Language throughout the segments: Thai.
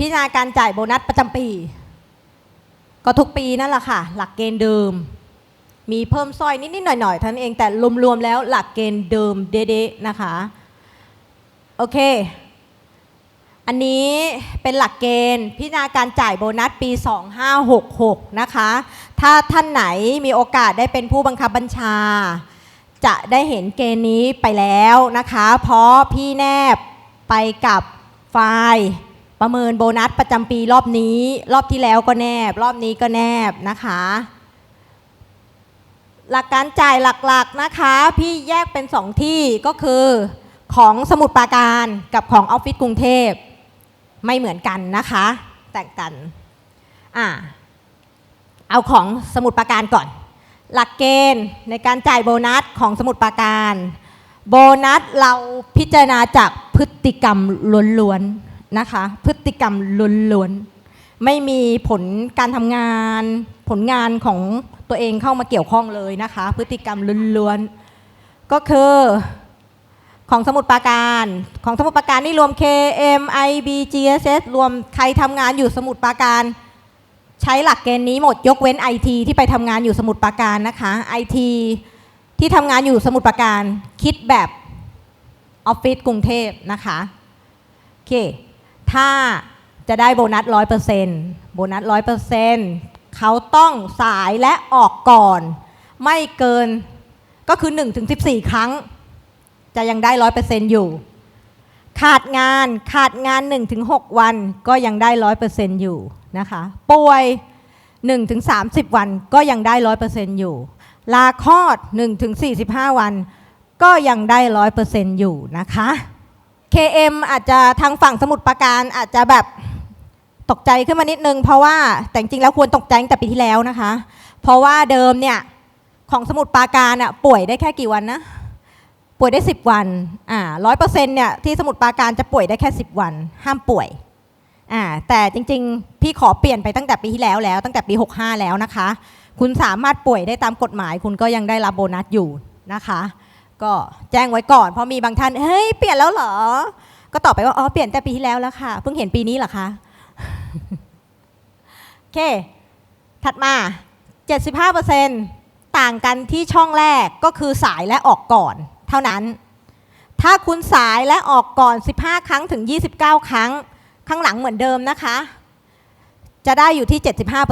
พิจารณาการจ่ายโบนัสประจำปี ก็ทุกปีนั่นแหละค่ะ หลักเกณฑ์เดิม มีเพิ่มสร้อยนิดๆหน่อยๆท่านั้นเองแต่รวมๆแล้วหลักเกณฑ์เดิมเด๊ะๆนะคะ โอเค อันนี้เป็นหลักเกณฑ์ พิจารณาการจ่ายโบนัสปี 2566 นะคะ ถ้าท่านไหนมีโอกาสได้เป็นผู้บังคับบัญชา จะได้เห็นเกณฑ์นี้ไปแล้วนะคะ เพราะพี่แนบไปกับไฟล์ ประเมินโบนัสประจำปีรอบนี้ รอบที่แล้วก็แนบ รอบนี้ก็แนบนะคะ หลักการจ่ายหลักๆนะคะ พี่แยกเป็นสองที่ก็คือของสมุดปราการกับของออฟฟิศกรุงเทพไม่เหมือนกันนะคะ แตกกันอ่าเอาของสมุดปราการก่อน หลักเกณฑ์ในการจ่ายโบนัสของสมุดปราการ โบนัสเราพิจารณาจากพฤติกรรมล้วนๆ นะคะ พฤติกรรมล้วนๆ ไม่มีผลการทำงาน ผลงานของตัวเองเข้ามาเกี่ยวข้องเลยนะคะ พฤติกรรมล้วนๆ ก็คือของสมุดปราการ ของสมุดปราการนี่รวม KM IB GSS รวมใครทำงานอยู่สมุดปราการ ใช้หลักเกณฑ์นี้หมดยกเว้น IT ที่ไปทำงานอยู่สมุดปราการนะคะ IT ที่ทำงานอยู่สมุดปราการคิดแบบออฟฟิศกรุงเทพนะคะโอเค ถ้าจะได้โบนัสร้อยเปอร์เซ็นต์โบนัสร้อยเปอร์เซ็นต์เขาต้องสายและออกก่อน ไม่เกินก็คือ1ถึง14 ครั้ง จะยังได้ร้อยเปอร์เซ็นต์อยู่ ขาดงานขาดงาน1-6วันก็ยังได้ร้อยเปอร์เซ็นต์อยู่นะคะป่วย1-30 วันก็ยังได้ร้อยเปอร์เซ็นต์อยู่ ลาคลอด1-45 วัน ก็ยังได้ร้อยเปอร์เซ็นต์อยู่นะคะ KM อาจจะทางฝั่งสมุดประการอาจจะแบบตกใจขึ้นมานิดนึง เพราะว่าแต่จริงแล้วควรตกใจตั้งแต่ปีที่แล้วนะคะ เพราะว่าเดิมเนี่ยของสมุดปราการอะป่วยได้แค่กี่วันนะป่วยได้ 10 วันอ่าร้อยเปอร์เซ็นต์เนี่ยที่สมุดปราการจะป่วยได้แค่ 10 วัน ห้ามป่วยอ่าแต่จริงๆ พี่ขอเปลี่ยนไปตั้งแต่ปีที่แล้วแล้ว ตั้งแต่ปี 65 แล้วนะคะ คุณสามารถป่วยได้ตามกฎหมาย คุณก็ยังได้รับโบนัสอยู่นะคะ ก็แจ้งไว้ก่อน เพราะมีบางท่านเฮ้ยเปลี่ยนแล้วเหรอ ก็ตอบไปว่าอ๋อเปลี่ยนแต่ปีที่แล้วแล้วค่ะ เพิ่งเห็นปีนี้เหรอคะโอเค ถัดมา 75%ต่างกันที่ช่องแรกก็คือสายและออกก่อน เท่านั้น ถ้าคุณสายและออกก่อน 15 ครั้งถึง 29 ครั้ง ข้างหลังเหมือนเดิมนะคะ จะได้อยู่ที่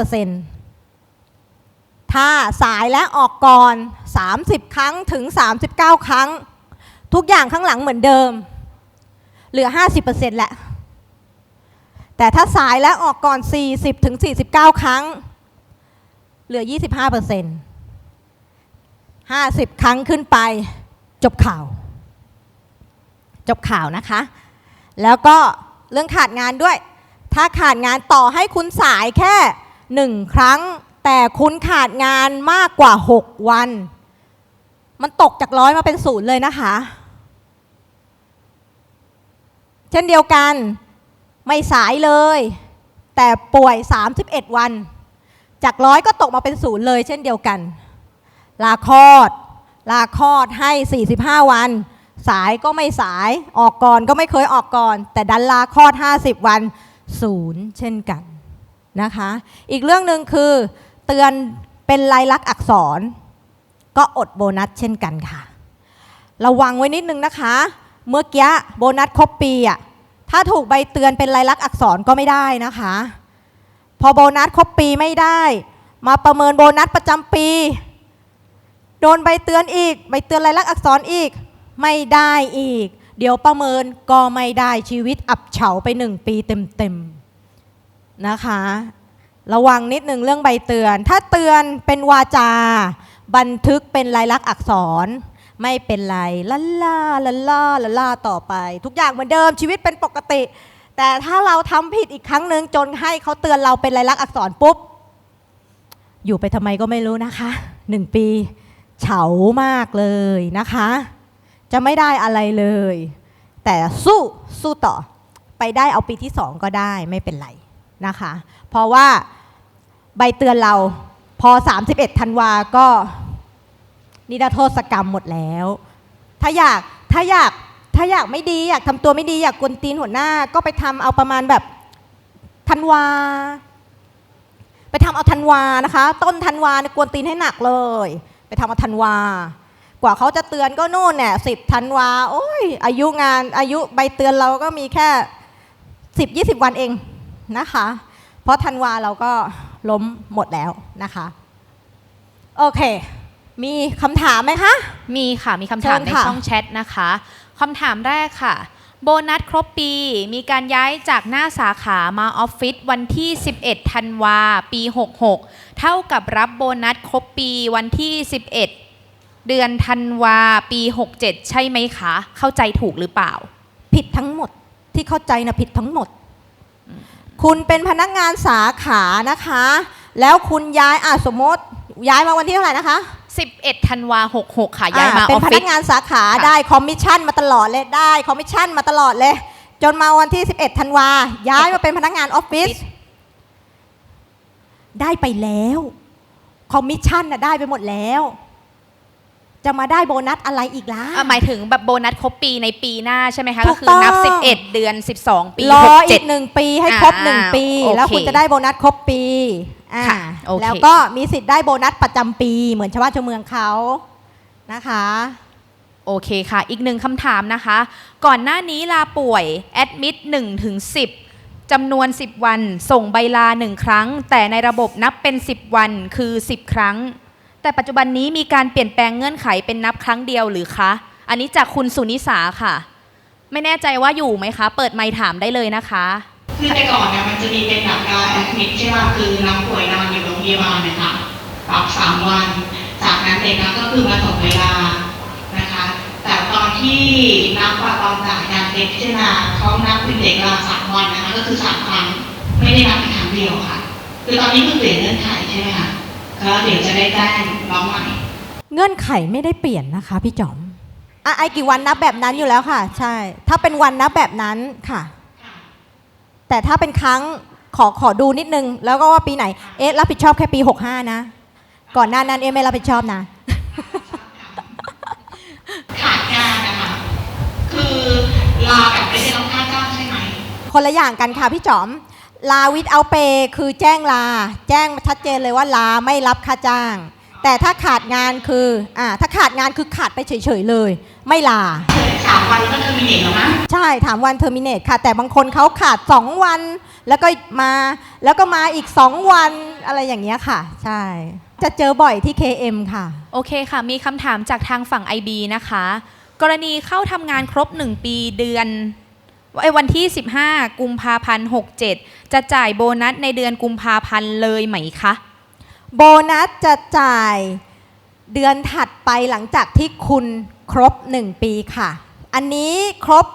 75% ถ้าสายและออกก่อน 30 ครั้งถึง 39 ครั้ง ทุกอย่างข้างหลังเหมือนเดิม เหลือ 50%แหละ แต่ถ้าสายและออกก่อน 40ถึง49 ครั้ง เหลือ 25% 50 ครั้งขึ้นไป จบข่าว จบข่าวนะคะ แล้วก็เรื่องขาดงานด้วย ถ้าขาดงานต่อให้คุณสายแค่หนึ่งครั้ง แต่คุณขาดงานมากกว่า 6 วัน มันตกจากร้อยมาเป็นศูนย์เลยนะคะ เช่นเดียวกันไม่สายเลย แต่ป่วย 31 วัน จากร้อยก็ตกมาเป็นศูนย์เลยเช่นเดียวกัน ลาคลอด ลาคลอดให้ 45 วัน สายก็ไม่สายออกก่อนก็ไม่เคยออกก่อน แต่ดันลาคลอด 50 วันศูนย์เช่นกันนะคะ อีกเรื่องหนึ่งคือ เตือนเป็นลายลักษณ์อักษร ก็อดโบนัสเช่นกันค่ะ ระวังไว้นิดนึงนะคะ เมื่อกี้โบนัสครบปีอะถ้าถูกใบเตือนเป็นลายลักษณ์อักษรก็ไม่ได้นะคะ พอโบนัสครบปีไม่ได้ มาประเมินโบนัสประจำปี โดนใบเตือนอีก ใบเตือนลายลักษณ์อักษรอีกไม่ได้อีก เดี๋ยวประเมินก็ไม่ได้ชีวิตอับเฉาไปหนึ่งปีเต็มๆนะคะ ระวังนิดนึงเรื่องใบเตือน ถ้าเตือนเป็นวาจา บันทึกเป็นลายลักษณ์อักษร ไม่เป็นไรลันล่าลันล่าลันล่าต่อไป ทุกอย่างเหมือนเดิมชีวิตเป็นปกติ แต่ถ้าเราทำผิดอีกครั้งหนึ่งจนให้เขาเตือนเราเป็นลายลักษณ์อักษรปุ๊บ อยู่ไปทำไมก็ไม่รู้นะคะหนึ่งปีเฉามากเลยนะคะ จะไม่ได้อะไรเลย แต่สู้สู้ต่อไปได้เอาปีที่สองก็ได้ไม่เป็นไรนะคะ เพราะว่า ใบเตือนเรา พอ 31ธันวาก็นิรโทษกรรมหมดแล้ว ถ้าอยากถ้าอยากถ้าอยากไม่ดีอยากทำตัวไม่ดีอยากกวนตีนหัวหน้า ก็ไปทำเอาประมาณแบบธันวา ไปทำเอาธันวานะคะ ต้นธันวาเนี่ยกวนตีนให้หนักเลย ไปทำเอาธันวา กว่าเขาจะเตือนก็นู่นเนี่ยสิบธันวาโอ้ยอายุงานอายุใบเตือนเราก็มีแค่สิบยี่สิบวันเองนะคะ เพราะธันวาเราก็ ล้มหมดแล้วนะคะ โอเค มีคำถามไหมคะ มีค่ะ มีคำถามเชิญในค่ะ ช่องแชทนะคะคำถามแรกค่ะ โบนัสครบปี มีการย้ายจากหน้าสาขามาออฟฟิศวันที่ 11 ธันวา ปี 66 เท่ากับรับโบนัสครบปีวันที่ 11 เดือนธันวา ปี 67 ใช่ไหมคะ เข้าใจถูกหรือเปล่า ผิดทั้งหมดที่เข้าใจนะผิดทั้งหมด คุณเป็นพนักงานสาขานะคะ แล้วคุณย้ายอะสมมติย้ายมาวันที่เท่าไหร่นะคะ 11ธันวา66 ค่ะ ย้ายมาอะอเป็นอฟพฟินัศกงานสาขาค่ะได้คอมมิชชั่นมาตลอดเลยได้คอมมิชชั่นมาตลอดเลย จนมาวันที่ 11ธันวาย้ายมาเป็นพนักงานออฟฟิศได้ไปแล้ว คอมมิชชั่นน่ะได้ไปหมดแล้ว จะมาได้โบนัสอะไรอีกล่ะ อะหมายถึงแบบโบนัสครบปีในปีหน้าใช่ไหมคะ ถูก็กคือต้องนับ11 เดือน 12 ปีรออีก67หนึ่งปีให้ครบอ่าหนึ่งปี โอเคแล้วคุณจะได้โบนัสครบปีอ่าค่ะโอเค แล้วก็มีสิทธิ์ได้โบนัสประจำปีเหมือนชาวบ้านชาวเมืองเขานะคะ โอเคค่ะ อีกหนึ่งคำถามนะคะ ก่อนหน้านี้ลาป่วย แอดมิด1ถึง10จำนวน 10 วัน ส่งใบลา 1 ครั้ง แต่ในระบบนับเป็น 10 วันคือ 10 ครั้ง แต่ปัจจุบันนี้มีการเปลี่ยนแปลงเงื่อนไขเป็นนับครั้งเดียวหรือคะ อันนี้จากคุณสุนิสาค่ะ ไม่แน่ใจว่าอยู่ไหมคะ เปิดไมค์ถามได้เลยนะคะ คือแต่ก่อนเนี่ยมันจะมีเป็นแบบการแอดมิดใช่ไหมคือน้ำป่วยนอนอยู่โรงพยาบาลนะคะปรับสามวัน จากนั้นเด็กก็คือมาส่งเวลานะคะ แต่ตอนที่นับว่าตอนจายการเด็กพิจารณาเขานับเป็นเด็กลาสามวันนะคะก็คือสามครั้งไม่ได้นับเป็นครั้งเดียวค่ะ คือตอนนี้คือเปลี่ยนเงื่อนไขใช่ไหมคะ แล้วเดี๋ยวจะได้แจ้งน้องใหม่ เงื่อนไขไม่ได้เปลี่ยนนะคะ พี่จอมอะไอกี่วันนับแบบนั้นอยู่แล้วค่ะ ใช่ ถ้าเป็นวันนับแบบนั้นค่ะ แต่ถ้าเป็นครั้งขอขอดูนิดนึง แล้วก็ว่าปีไหน เอ๊ะรับผิดชอบแค่ปี 65 นะ ก่อนหน้านั้นเอ๊ะไม่รับผิดชอบนะ ขาดงานนะคะคือลาแบบไม่ได้รับค่าจ้างใช่ไหม คนละอย่างกันค่ะพี่จอม ลาวิดเอาเปคือแจ้งลา แจ้งชัดเจนเลยว่าลาไม่รับค่าจ้าง แต่ถ้าขาดงานคืออ่าถ้าขาดงานคือขาดไปเฉยๆเลย ไม่ลาสามวันก็เทอร์มินเนตแล้วมั้งใช่ถามวันเทอร์มินเนตค่ะ แต่บางคนเขาขาด 2 วัน แล้วก็มาแล้วก็มาอีก 2 วันอะไรอย่างเงี้ยค่ะ ใช่ จะเจอบ่อยที่ KM ค่ะ โอเคค่ะ มีคำถามจากทางฝั่ง IB นะคะ กรณีเข้าทำงานครบ 1 ปีเดือน ไอ้วันที่ 15 กุมภาพันธ์67 จะจ่ายโบนัสในเดือนกุมภาพันธ์เลยไหมคะ โบนัสจะจ่ายเดือนถัดไปหลังจากที่คุณครบ 1 ปีค่ะ อันนี้ครบ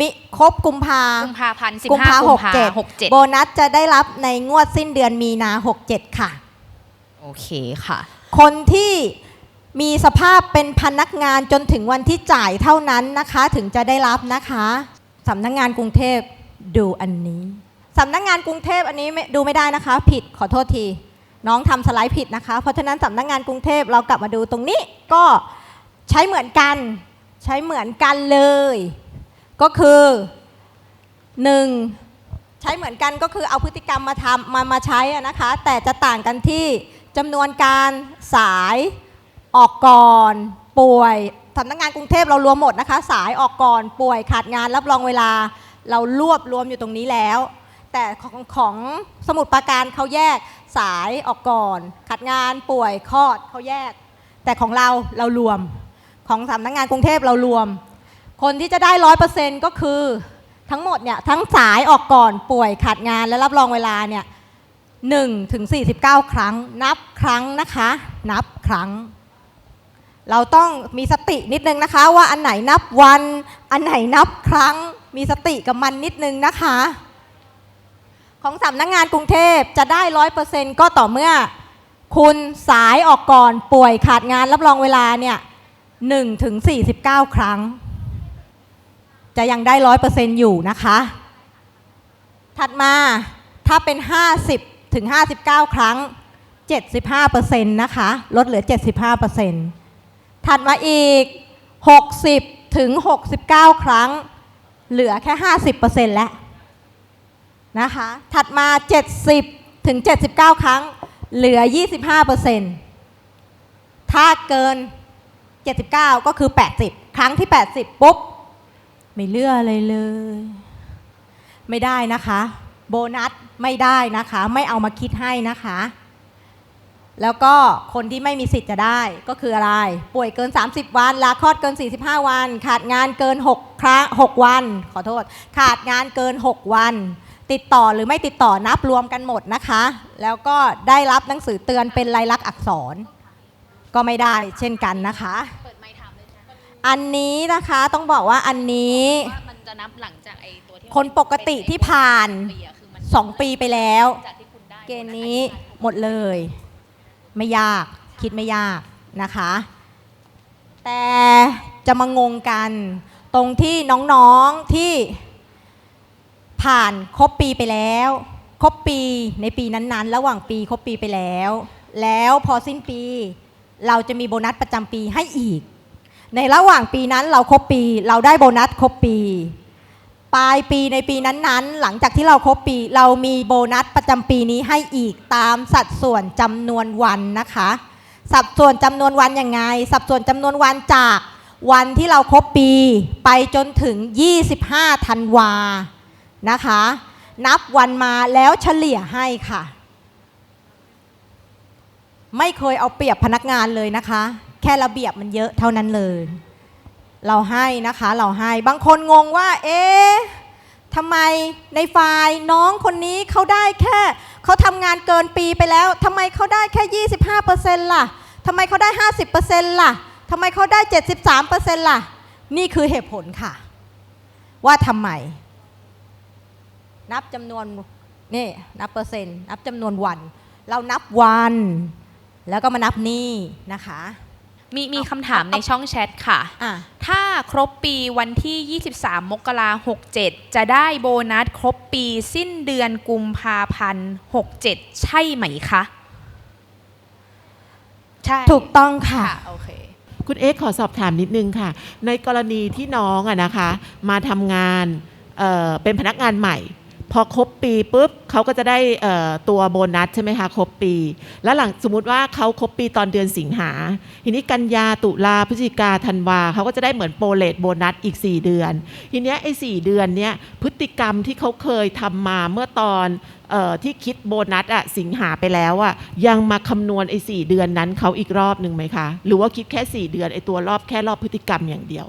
มิครบกุมภากุมภาพันธ์15กุมภากุมภาหกเจ็ดโบนัสจะได้รับในงวดสิ้นเดือนมีนา67ค่ะ67โอเคค่ะ คนที่มีสภาพเป็นพนักงานจนถึงวันที่จ่ายเท่านั้นนะคะ ถึงจะได้รับนะคะ สำนักงงานกรุงเทพดูอันนี้สำนักงงานกรุงเทพอันนี้ไม่ดูไม่ได้นะคะ ผิดขอโทษที น้องทำสไลด์ผิดนะคะ เพราะฉะนั้นสำนักงานกรุงเทพเรากลับมาดูตรงนี้ก็ใช้เหมือนกัน ใช้เหมือนกันเลย ก็คือหนึ่งใช้เหมือนกันก็คือเอาพฤติกรรมมาทำมามาใช้นะคะ แต่จะต่างกันที่จำนวนการสายออกก่อน ป่วย สำนักงานกรุงเทพเรารวมหมดนะคะ สายออกก่อนป่วยขาดงานรับรองเวลา เรารวบรวมอยู่ตรงนี้แล้ว แต่ของของสมุดปราการเขาแยกสายออกก่อนขาดงานป่วยคลอดเขาแยก แต่ของเราเรารวมของสำนักงานกรุงเทพเรารวม คนที่จะได้ร้อยเปอร์เซ็นต์ก็คือทั้งหมดเนี่ยทั้งสายออกก่อนป่วยขาดงานและรับรองเวลาเนี่ยหนึ่งถึงสี่สิบเก้าครั้ง นับครั้งนะคะ นับครั้ง เราต้องมีสตินิดนึงนะคะ ว่าอันไหนนับวัน อันไหนนับครั้ง มีสติกับมันนิดนึงนะคะ ของสำนักงานกรุงเทพจะได้ร้อยเปอร์เซ็นต์ก็ต่อเมื่อ คุณสายออกก่อนป่วยขาดงานรับรองเวลาเนี่ยหนึ่งถึงสี่สิบเก้าครั้ง จะยังได้ร้อยเปอร์เซ็นต์อยู่นะคะ ถัดมาถ้าเป็น50ถึง59ครั้ง75เปอร์เซ็นต์นะคะ ลดเหลือ75เปอร์เซ็นต์ ถัดมาอีก 60 ถึง 69 ครั้ง เหลือแค่ 50เปอร์เซ็นต์แล้วนะคะ ถัดมา 70 ถึง 79 ครั้ง เหลือ 25เปอร์เซ็นต์ถ้าเกิน 79 ก็คือ 80 ครั้งที่ 80 ปุ๊บ ไม่เลืออะไรเลย ไม่ได้นะคะ โบนัสไม่ได้นะคะ ไม่เอามาคิดให้นะคะ แล้วก็คนที่ไม่มีสิทธิ์จะได้ก็คืออะไร ป่วยเกิน 30 วัน ลาคลอดเกิน 45 วัน ขาดงานเกิน6ครั้ง6วัน ขอโทษ ขาดงานเกิน 6 วัน ติดต่อหรือไม่ติดต่อนับรวมกันหมดนะคะ แล้วก็ได้รับหนังสือเตือนเป็นลายลักษณ์อักษร ก็ไม่ได้เช่นกันนะคะเปิดไมค์ถามเลยนะอันนี้นะคะต้องบอกว่าอันนี้ว่ามันจะนับหลังจากไอ้ตัวที่คนปกติที่ผ่านปีอะคือมัน2ปีไปแล้วจากที่คุณได้เกณฑ์นี้หมดเลย ไม่ยากคิดไม่ยากนะคะ แต่จะมางงกันตรงที่น้องๆที่ผ่านครบปีไปแล้ว ครบปีในปีนั้นๆ ระหว่างปีครบปีไปแล้ว แล้วพอสิ้นปีเราจะมีโบนัสประจำปีให้อีก ในระหว่างปีนั้นเราครบปี เราได้โบนัสครบปี ปลายปีในปีนั้นๆ หลังจากที่เราครบปี เรามีโบนัสประจำปีนี้ให้อีกตามสัดส่วนจำนวนวันนะคะ สัดส่วนจำนวนวันยังไง สัดส่วนจำนวนวันจากวันที่เราครบปีไปจนถึง 25ธันวานะคะ นับวันมาแล้วเฉลี่ยให้ค่ะ ไม่เคยเอาเปรียบพนักงานเลยนะคะ แค่ระเบียบมันเยอะเท่านั้นเลย เราให้นะคะเราให้บางคนงงว่า เอ๊ะทำไมในไฟล์น้องคนนี้เขาได้แค่เขาทำงานเกินปีไปแล้วทำไมเขาได้แค่ 25%ล่ะทำไมเขาได้ 50%ล่ะทำไมเขาได้ 73%ล่ะ นี่คือเหตุผลค่ะ ว่าทำไม นับจำนวนนี่นับเปอร์เซ็นต์ นับจำนวนวัน เรานับวัน แล้วก็มานับนี่นะคะ มีมีคำถามในช่องแชทค่ะ อะ ถ้าครบปีวันที่ 23 มกราหก67 จะได้โบนัสครบปีสิ้นเดือนกุมภาพันธ์67 ใช่ไหมคะ ใช่ถูกต้องค่ะ ค่ะโอเค คุณเอ็กซ์ขอสอบถามนิดนึงค่ะ ในกรณีที่น้องอะนะคะ มาทำงานเอ่อเป็นพนักงานใหม่ พอครบปีปุ๊บเขาก็จะได้ตัวโบนัสใช่ไหมคะครบปี แล้วหลังสมมติว่าเขาครบปีตอนเดือนสิงหา ทีนี้กันยาตุลาพฤศจิกาธันวาเขาก็จะได้เหมือนโปรเลตโบนัสอีก 4 เดือน ทีนี้ไอ้สเดือนเนี้ยพฤติกรรมที่เขาเคยทำมาเมื่อตอนออที่คิดโบนัสอะสิงหาไปแล้วอะยังมาคำนวณไอ้สเดือนนั้นเขาอีกรอบหนึ่งไหมคะ หรือว่าคิดแค่ 4 เดือนไอ้ตัวรอบแค่รอบพฤติกรรมอย่างเดียว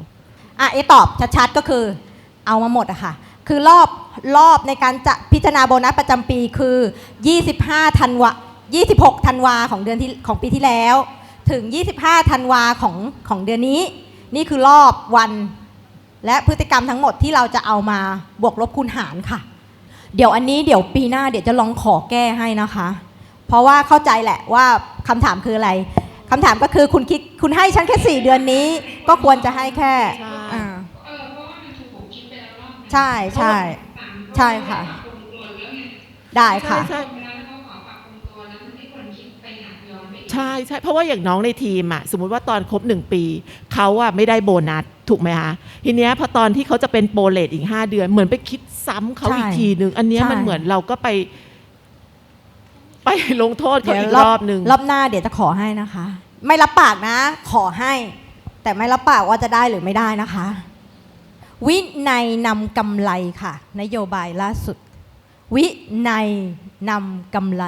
อะเอะตอบชัดๆก็คือเอามาหมดอะค่ะ คือรอบรอบในการจะพิจารณาโบนัสประจำปีคือ 25ธันวา26ธันวาของเดือนที่ของปีที่แล้ว ถึง 25ธันวาของของเดือนนี้ นี่คือรอบวัน และพฤติกรรมทั้งหมดที่เราจะเอามาบวกลบคูณหารค่ะ เดี๋ยวอันนี้เดี๋ยวปีหน้าเดี๋ยวจะลองขอแก้ให้นะคะ เพราะว่าเข้าใจแหละว่าคำถามคืออะไรคำถามก็คือคุณคิดคุณให้ฉันแค่ 4 เดือนนี้ ก็ควรจะให้แค่ ใช่อ่าใช่ใช่ใช่ค่ะ ได้ค่ะใช่ใช่ใช่เพราะว่าอย่างน้องในทีมอะสมมุติว่าตอนครบหนึ่งปีเขาอะไม่ได้โบนัสถูกไหมคะทีเนี้ยพอตอนที่เขาจะเป็นโปรเลตอีก5เดือน เหมือนไปคิดซ้ำเขาใช่อีกทีนึงอันเนี้ยใช่มันเหมือนเราก็ไป ไปลงโทษเขาเดี๋ยวอีกรรออบบหนึ่งรอบหน้าเดี๋ยวจะขอให้นะคะ ไม่รับปากนะ ขอให้ แต่ไม่รับปากว่าจะได้หรือไม่ได้นะคะ วินัยนำกำไรค่ะ นโยบายล่าสุด วินัยนำกำไร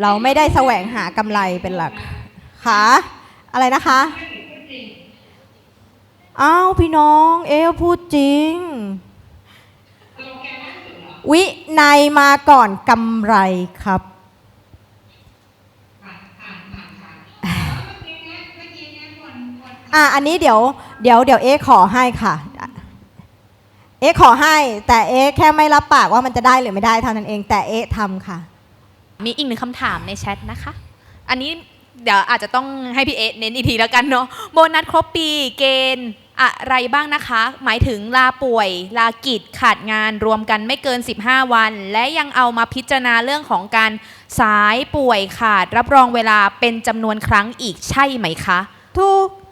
เราไม่ได้แสวงหากำไรเป็นหลักค่ะอะไรนะคะอ้าวพี่น้อง เอลพูดจริง วินัยมาก่อนกำไรครับอะอันนี้เดี๋ยว เดี๋ยวเดี๋ยวเอะขอให้ค่ะเอะขอให้ แต่เอะแค่ไม่รับปากว่ามันจะได้หรือไม่ได้เท่านั้นเอง แต่เอะทำค่ะ มีอีกหนึ่งคำถามในแชทนะคะ อันนี้เดี๋ยวอาจจะต้องให้พี่เอะเน้นอีกทีแล้วกันเนาะโบนัสครบปีเกณฑ์อะไรบ้างนะคะ หมายถึงลาป่วย ลากิจขาดงานรวมกันไม่เกิน 15 วัน และยังเอามาพิจารณาเรื่องของการสายป่วยขาดรับรองเวลาเป็นจำนวนครั้งอีกใช่ไหมคะ ถูกค่ะ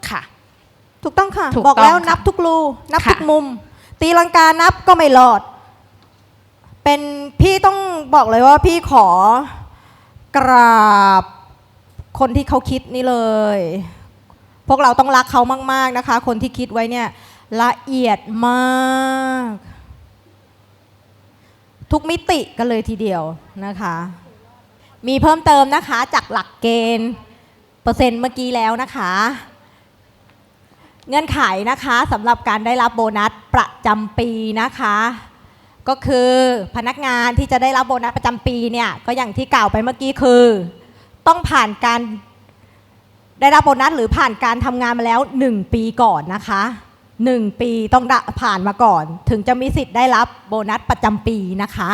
ถูกต้องค่ะ ถูกบอกแล้วต้องค่ะนับทุกรูนับค่ะทุกมุม ตีลังกานับก็ไม่รอด เป็นพี่ต้องบอกเลยว่าพี่ขอกราบคนที่เขาคิดนี่เลย พวกเราต้องรักเขามาก ๆนะคะ คนที่คิดไว้เนี่ยละเอียดมาก ทุกมิติกันเลยทีเดียวนะคะ มีเพิ่มเติมนะคะจากหลักเกณฑ์ เปอร์เซ็นต์เมื่อกี้แล้วนะคะ เงื่อนไขนะคะสำหรับการได้รับโบนัสประจำปีนะคะ ก็คือพนักงานที่จะได้รับโบนัสประจำปีเนี่ยก็อย่างที่กล่าวไปเมื่อกี้คือ ต้องผ่านการได้รับโบนัสหรือผ่านการทำงานมาแล้ว 1 ปีก่อนนะคะ 1 ปีต้องผ่านมาก่อน ถึงจะมีสิทธิ์ได้รับโบนัสประจำปีนะคะ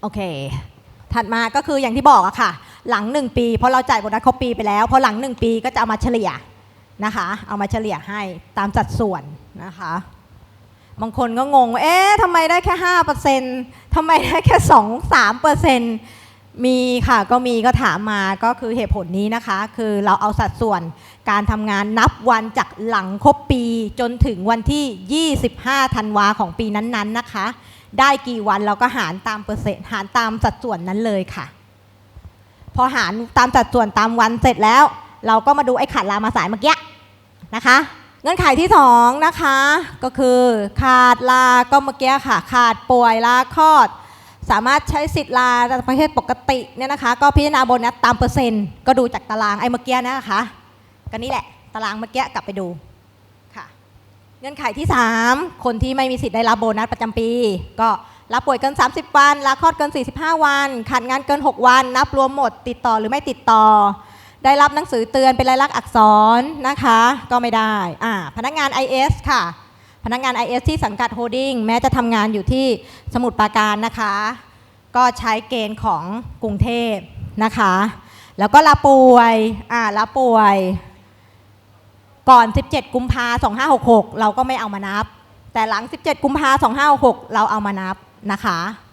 โอเค ถัดมาก็คืออย่างที่บอกอะค่ะ หลัง 1 ปีเพราะเราจ่ายโบนัสครบปีไปแล้วพอหลัง 1 ปีก็จะเอามาเฉลี่ยนะคะ เอามาเฉลี่ยให้ตามสัดส่วนนะคะ บางคนก็งงว่าเอ๊ะทำไมได้แค่ห้าเปอร์เซ็นต์ทำไมได้แค่สองสามเปอร์เซ็นต์มีค่ะก็มีก็ถามมาก็คือเหตุผลนี้นะคะ คือเราเอาสัดส่วนการทำงานนับวันจากหลังครบปีจนถึงวันที่ 25ธันวาของปีนั้นๆนะคะ ได้กี่วันเราก็หารตามเปอร์เซ็นต์หารตามสัดส่วนนั้นเลยค่ะ พอหารตามสัดส่วนตามวันเสร็จแล้ว เราก็มาดูไอ้ขาดลามาสายเมื่อกี้นะคะเงื่อนไขที่2นะคะก็คือขาดลาก็เมื่อกี้ค่ะ ขาดป่วยลาคลอด สามารถใช้สิทธิ์ลาประเทศปกติเนี่ยนะคะ ก็พิจารณาโบนัสตามเปอร์เซ็นต์ก็ดูจากตารางไอ้เมื่อกี้นะคะก็นี่แหละตารางเมื่อกี้กลับไปดูค่ะ เงื่อนไขที่ 3 คนที่ไม่มีสิทธิ์ได้รับโบนัสประจำปี ก็ รับป่วยเกิน 30 วัน ลาคลอดเกิน 45 วัน ขาดงานเกิน 6 วัน นับรวมหมด ติดต่อหรือไม่ติดต่อ ได้รับหนังสือเตือนเป็นลายลักษณ์อักษรนะคะ ก็ไม่ได้อ่าพนักงาน IS ค่ะ พนักงาน IS ที่สังกัดโฮดดิ้งแม้จะทำงานอยู่ที่สมุทรปราการนะคะ ก็ใช้เกณฑ์ของกรุงเทพนะคะ แล้วก็ลาป่วยอ่าลาป่วยก่อน 17 กุมภา2566 เราก็ไม่เอามานับ แต่หลัง 17 กุมภา2566 เราเอามานับ นะคะ